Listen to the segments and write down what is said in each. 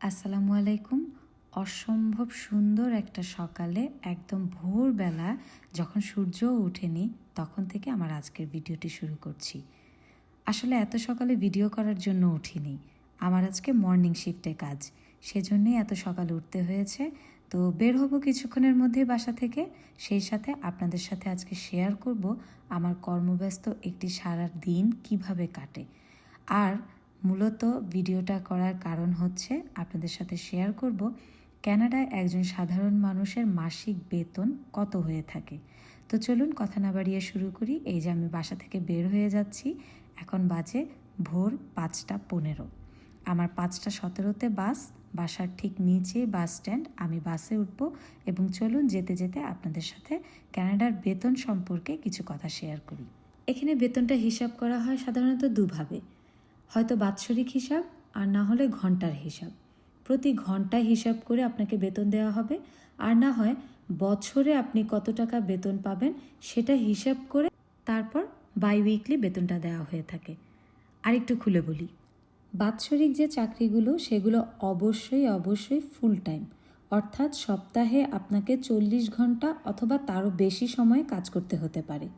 আসসালামু আলাইকুম। অসম্ভব সুন্দর একটা সকালে, একদম ভোরবেলা যখন সূর্যও ওঠেনি, তখন থেকে আমার আজকের ভিডিওটি শুরু করছি। আসলে এত সকালে ভিডিও করার জন্য উঠিনি। আমার আজকে মর্নিং শিফটে কাজ। সেজন্যই এত সকালে উঠতে হয়েছে। তো বের হব কিছুক্ষণের মধ্যে বাসা থেকে। সেই সাথে আপনাদের সাথে আজকে শেয়ার করব আমার কর্মব্যস্ত একটি সারা দিন কীভাবে কাটে। আর মূলত ভিডিওটা করার কারণ হচ্ছে আপনাদের সাথে শেয়ার করব ক্যানাডায় একজন সাধারণ মানুষের মাসিক বেতন কত হয়ে থাকে। তো চলুন কথা না বাড়িয়ে শুরু করি। এই যে আমি বাসা থেকে বের হয়ে যাচ্ছি, এখন বাজে ভোর পাঁচটা পনেরো। আমার পাঁচটা সতেরোতে বাস, বাসার ঠিক নিচে বাস স্ট্যান্ড। আমি বাসে উঠব এবং চলুন যেতে যেতে আপনাদের সাথে ক্যানাডার বেতন সম্পর্কে কিছু কথা শেয়ার করি। এখানে বেতনটা হিসাব করা হয় সাধারণত দুভাবে। হয়তো বাৎসরিক হিসাব আর না হলে ঘণ্টার হিসাব। প্রতি ঘন্টায় হিসাব করে আপনাকে বেতন দেওয়া হবে। আর না হয় বছরে আপনি কত টাকা বেতন পাবেন সেটা হিসাব করে তারপর বাই উইকলি বেতনটা দেওয়া হয়ে থাকে। আরেকটু খুলে বলি। বাৎসরিক যে চাকরিগুলো, সেগুলো অবশ্যই অবশ্যই ফুল টাইম অর্থাৎ সপ্তাহে আপনাকে চল্লিশ ঘণ্টা অথবা তারও বেশি সময় কাজ করতে হতে পারে।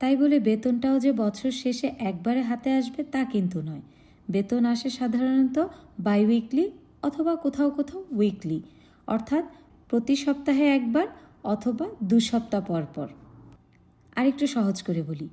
তাই বলে বেতনটাও যে বছর শেষে একবারে হাতে আসবে তা কিন্তু নয়। বেতন আসে সাধারণত বাই উইকলি অথবা কোথাও কোথাও উইকলি অর্থাৎ প্রতি সপ্তাহে একবার অথবা দু সপ্তাহ পর পর। আরেকটু সহজ করে বলি,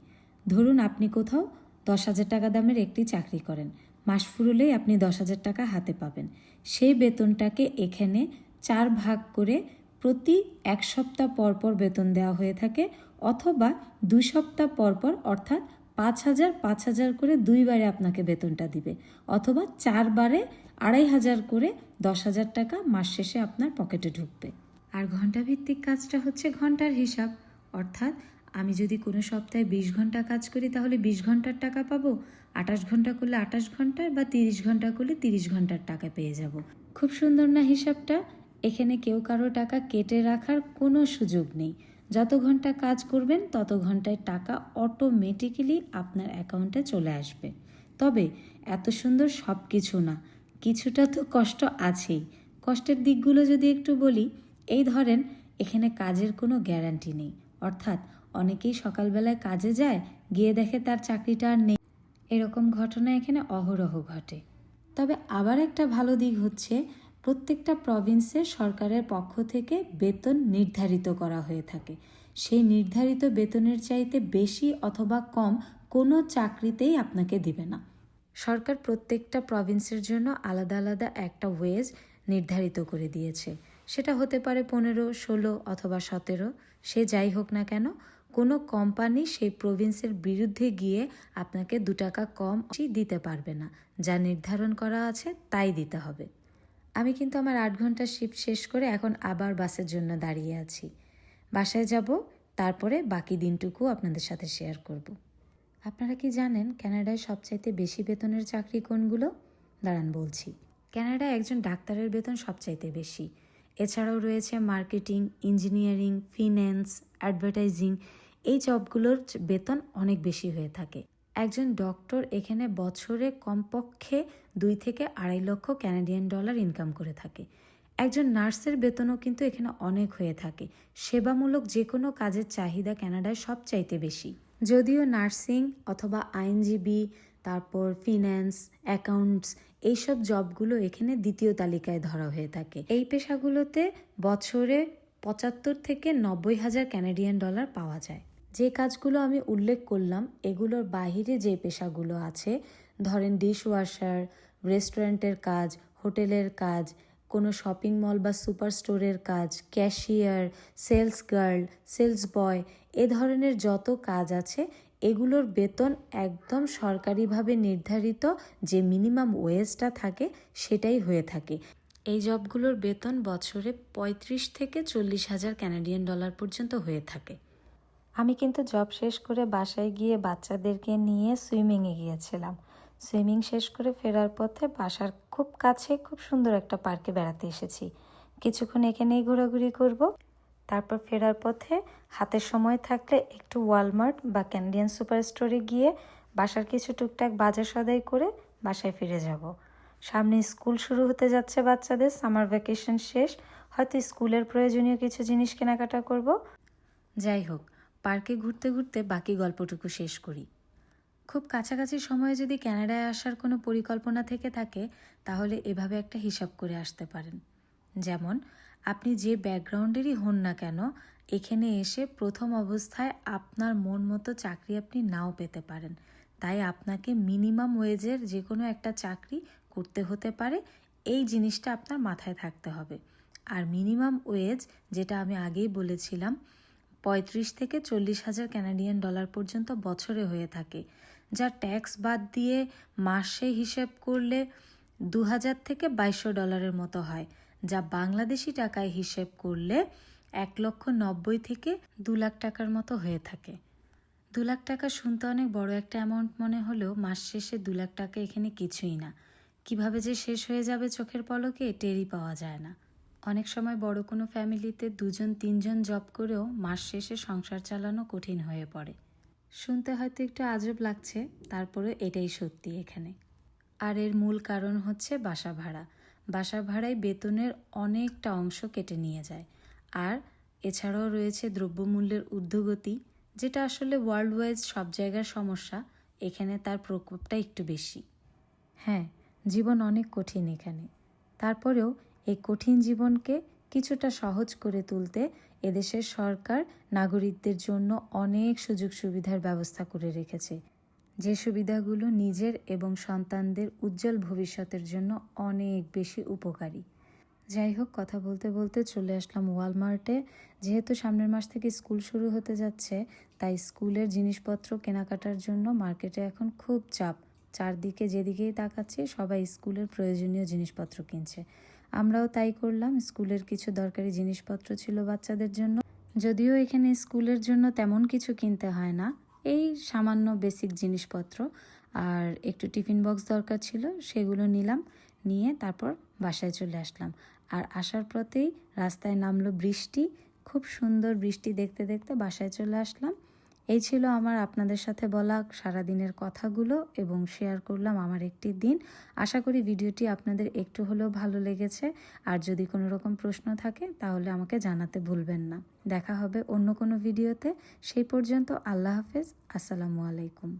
ধরুন আপনি কোথাও দশ হাজার টাকা দামের একটি চাকরি করেন, মাস ফুরলেই আপনি দশ হাজার টাকা হাতে পাবেন। সেই বেতনটাকে এখানে চার ভাগ করে প্রতি এক সপ্তাহ পর পর বেতন দেওয়া হয়ে থাকে অথবা দুই সপ্তাহ পর পর, অর্থাৎ পাঁচ হাজার পাঁচ হাজার করে দুইবারে আপনাকে বেতনটা দিবে। অথবা চারবারে আড়াই হাজার করে দশ হাজার টাকা মাস শেষে আপনার পকেটে ঢুকবে। আর ঘণ্টা ভিত্তিক কাজটা হচ্ছে ঘণ্টার হিসাব। অর্থাৎ আমি যদি কোনো সপ্তাহে বিশ ঘণ্টা কাজ করি, তাহলে বিশ ঘণ্টার টাকা পাবো। আঠাশ ঘণ্টা করলে আঠাশ ঘণ্টার বা তিরিশ ঘণ্টা করলে তিরিশ ঘণ্টার টাকা পেয়ে যাব। খুব সুন্দর না হিসাবটা? এখানে কেউ কারও টাকা কেটে রাখার কোনো সুযোগ নেই। যত ঘণ্টা কাজ করবেন, তত ঘন্টায় টাকা অটোমেটিক্যালি আপনার অ্যাকাউন্টে চলে আসবে। তবে এত সুন্দর সব কিছু না, কিছুটা তো কষ্ট আছেই। কষ্টের দিকগুলো যদি একটু বলি, এই ধরেন এখানে কাজের কোনো গ্যারান্টি নেই। অর্থাৎ অনেকেই সকালবেলায় কাজে যায়, গিয়ে দেখে তার চাকরিটা আর নেই। এরকম ঘটনা এখানে অহরহ ঘটে। তবে আবার একটা ভালো দিক হচ্ছে প্রত্যেকটা প্রভিন্সে সরকারের পক্ষ থেকে বেতন নির্ধারিত করা হয়ে থাকে। সেই নির্ধারিত বেতনের চাইতে বেশি অথবা কম কোনো চাকরিতেই আপনাকে দিবে না। সরকার প্রত্যেকটা প্রভিন্সের জন্য আলাদা আলাদা একটা ওয়েজ নির্ধারিত করে দিয়েছে। সেটা হতে পারে পনেরো, ষোলো অথবা সতেরো, সে যাই হোক না কেন, কোনো কোম্পানি সেই প্রভিন্সের বিরুদ্ধে গিয়ে আপনাকে দু টাকা কম দিতে পারবে না। যা নির্ধারণ করা আছে তাই দিতে হবে। আমি কিন্তু আমার আট ঘণ্টা শিফট শেষ করে এখন আবার বাসের জন্য দাঁড়িয়ে আছি। বাসায় যাব, তারপরে বাকি দিনটুকু আপনাদের সাথে শেয়ার করব। আপনারা কি জানেন ক্যানাডায় সবচাইতে বেশি বেতনের চাকরি কোনগুলো? দাঁড়ান বলছি। ক্যানাডায় একজন ডাক্তারের বেতন সবচাইতে বেশি। এছাড়াও রয়েছে মার্কেটিং, ইঞ্জিনিয়ারিং, ফিন্যান্স, অ্যাডভার্টাইজিং, এই জবগুলোর বেতন অনেক বেশি হয়ে থাকে। একজন ডক্টর এখানে বছরে কমপক্ষে দুই থেকে আড়াই লক্ষ ক্যানাডিয়ান ডলার ইনকাম করে থাকে। একজন নার্সের বেতনও কিন্তু এখানে অনেক হয়ে থাকে। সেবামূলক যে কোনো কাজের চাহিদা ক্যানাডায় সবচাইতে বেশি। যদিও নার্সিং অথবা আইনজীবী, তারপর ফিন্যান্স, অ্যাকাউন্টস এইসব জবগুলো এখানে দ্বিতীয় তালিকায় ধরা হয়ে থাকে। এই পেশাগুলোতে বছরে পঁচাত্তর থেকে নব্বই হাজার ক্যানাডিয়ান ডলার পাওয়া যায়। যে কাজগুলো আমি উল্লেখ করলাম, এগুলোর বাহিরে যে পেশাগুলো আছে, ধরেন ডিশ ওয়াশার রেস্টুরেন্টের কাজ, হোটেলের কাজ, কোনো শপিং মল বা সুপার স্টোরের কাজ cashier sales girl sales boy এ ধরনের যত কাজ আছে, এগুলোর বেতন একদম সরকারিভাবে নির্ধারিত যে মিনিমাম ওয়েজটা থাকে, সেটাই হয়ে থাকে। এই জবগুলোর বেতন বছরে পঁয়ত্রিশ থেকে চল্লিশ হাজার ক্যানাডিয়ান ডলার পর্যন্ত হয়ে থাকে। আমি কিন্তু জব শেষ করে বাসায় গিয়ে বাচ্চাদেরকে নিয়ে সুইমিংয়ে গিয়েছিলাম। সুইমিং শেষ করে ফেরার পথে বাসার খুব কাছে খুব সুন্দর একটা পার্কে বেড়াতে এসেছি। কিছুক্ষণ এখানেই ঘোরাঘুরি করব। তারপর ফেরার পথে হাতের সময় থাকলে একটু ওয়ালমার্ট বা ক্যান্ডিয়ান সুপার স্টোরে গিয়ে বাসার কিছু টুকটাক বাজার সদাই করে বাসায় ফিরে যাব। সামনে স্কুল শুরু হতে যাচ্ছে বাচ্চাদের সামার ভ্যাকেশন শেষ। হয়তো স্কুলের প্রয়োজনীয় কিছু জিনিস কেনাকাটা করব। যাই হোক পার্কে ঘুরতে ঘুরতে বাকি গল্পটুকু শেষ করি। খুব কাছাকাছি সময়ে যদি ক্যানাডায় আসার কোনো পরিকল্পনা থেকে থাকে, তাহলে এভাবে একটা হিসাব করে আসতে পারেন। যেমন, আপনি যে ব্যাকগ্রাউন্ডেরই হন না কেন, এখানে এসে প্রথম অবস্থায় আপনার মন মতো চাকরি আপনি নাও পেতে পারেন। তাই আপনাকে মিনিমাম ওয়েজের যে কোনো একটা চাকরি করতে হতে পারে, এই জিনিসটা আপনার মাথায় থাকতে হবে। আর মিনিমাম ওয়েজ, যেটা আমি আগেই বলেছিলাম পঁয়ত্রিশ থেকে চল্লিশ হাজার ক্যানাডিয়ান ডলার পর্যন্ত বছরে হয়ে থাকে, যা ট্যাক্স বাদ দিয়ে মাসে হিসেব করলে দু হাজার থেকে বাইশশো ডলারের মতো হয়, যা বাংলাদেশি টাকায় হিসেব করলে এক লক্ষ নব্বই থেকে দু লাখ টাকার মতো হয়ে থাকে। দু লাখ টাকা শুনতে অনেক বড় একটা অ্যামাউন্ট মনে হলেও মাস শেষে দু লাখ টাকা এখানে কিছুই না। কীভাবে যে শেষ হয়ে যাবে চোখের পলকে টেরই পাওয়া যায় না। অনেক সময় বড় কোনো ফ্যামিলিতে দুজন, তিনজন জব করেও মাস শেষে সংসার চালানো কঠিন হয়ে পড়ে। শুনতে হয়তো একটু আজব লাগছে তারপরে এটাই সত্যি এখানে। আর এর মূল কারণ হচ্ছে বাসা ভাড়া। বাসা ভাড়ায় বেতনের অনেকটা অংশ কেটে নিয়ে যায়। আর এছাড়াও রয়েছে দ্রব্যমূল্যের ঊর্ধ্বগতি, যেটা আসলে ওয়ার্ল্ড ওয়াইজ সব জায়গার সমস্যা, এখানে তার প্রকোপটা একটু বেশি। হ্যাঁ জীবন অনেক কঠিন এখানে। তারপরেও এই কঠিন জীবনকে কিছুটা সহজ করে তুলতে এদেশের সরকার নাগরিকদের জন্য অনেক সুযোগ সুবিধার ব্যবস্থা করে রেখেছে। যে সুবিধাগুলো নিজের এবং সন্তানদের উজ্জ্বল ভবিষ্যতের জন্য অনেক বেশি উপকারী। যাই হোক, কথা বলতে বলতে চলে আসলাম ওয়ালমার্টে। যেহেতু সামনের মাস থেকে স্কুল শুরু হতে যাচ্ছে, তাই স্কুলের জিনিসপত্র কেনাকাটার জন্য মার্কেটে এখন খুব চাপ। চারদিকে যেদিকেই তাকাচ্ছি, সবাই স্কুলের প্রয়োজনীয় জিনিসপত্র কিনছে। আমরাও তাই করলাম। স্কুলের কিছু দরকারি জিনিসপত্র ছিল বাচ্চাদের জন্য। যদিও এখানে স্কুলের জন্য তেমন কিছু কিনতে হয় না। এই সামান্য বেসিক জিনিসপত্র আর একটু টিফিন বক্স দরকার ছিল, সেগুলো নিলাম। নিয়ে তারপর বাসায় চলে আসলাম। আর আসার পথেই রাস্তায় নামলো বৃষ্টি। খুব সুন্দর বৃষ্টি দেখতে দেখতে বাসায় চলে আসলাম। এই ছিল আমার আপনাদের সাথে বলা সারাদিনের কথাগুলো এবং শেয়ার করলাম আমার একটি দিন। আশা করি ভিডিওটি আপনাদের একটু হলেও ভালো লেগেছে। আর যদি কোনো রকম প্রশ্ন থাকে, তাহলে আমাকে জানাতে ভুলবেন না। দেখা হবে অন্য কোনো ভিডিওতে। সেই পর্যন্ত আল্লাহ হাফেজ। আসসালামু আলাইকুম।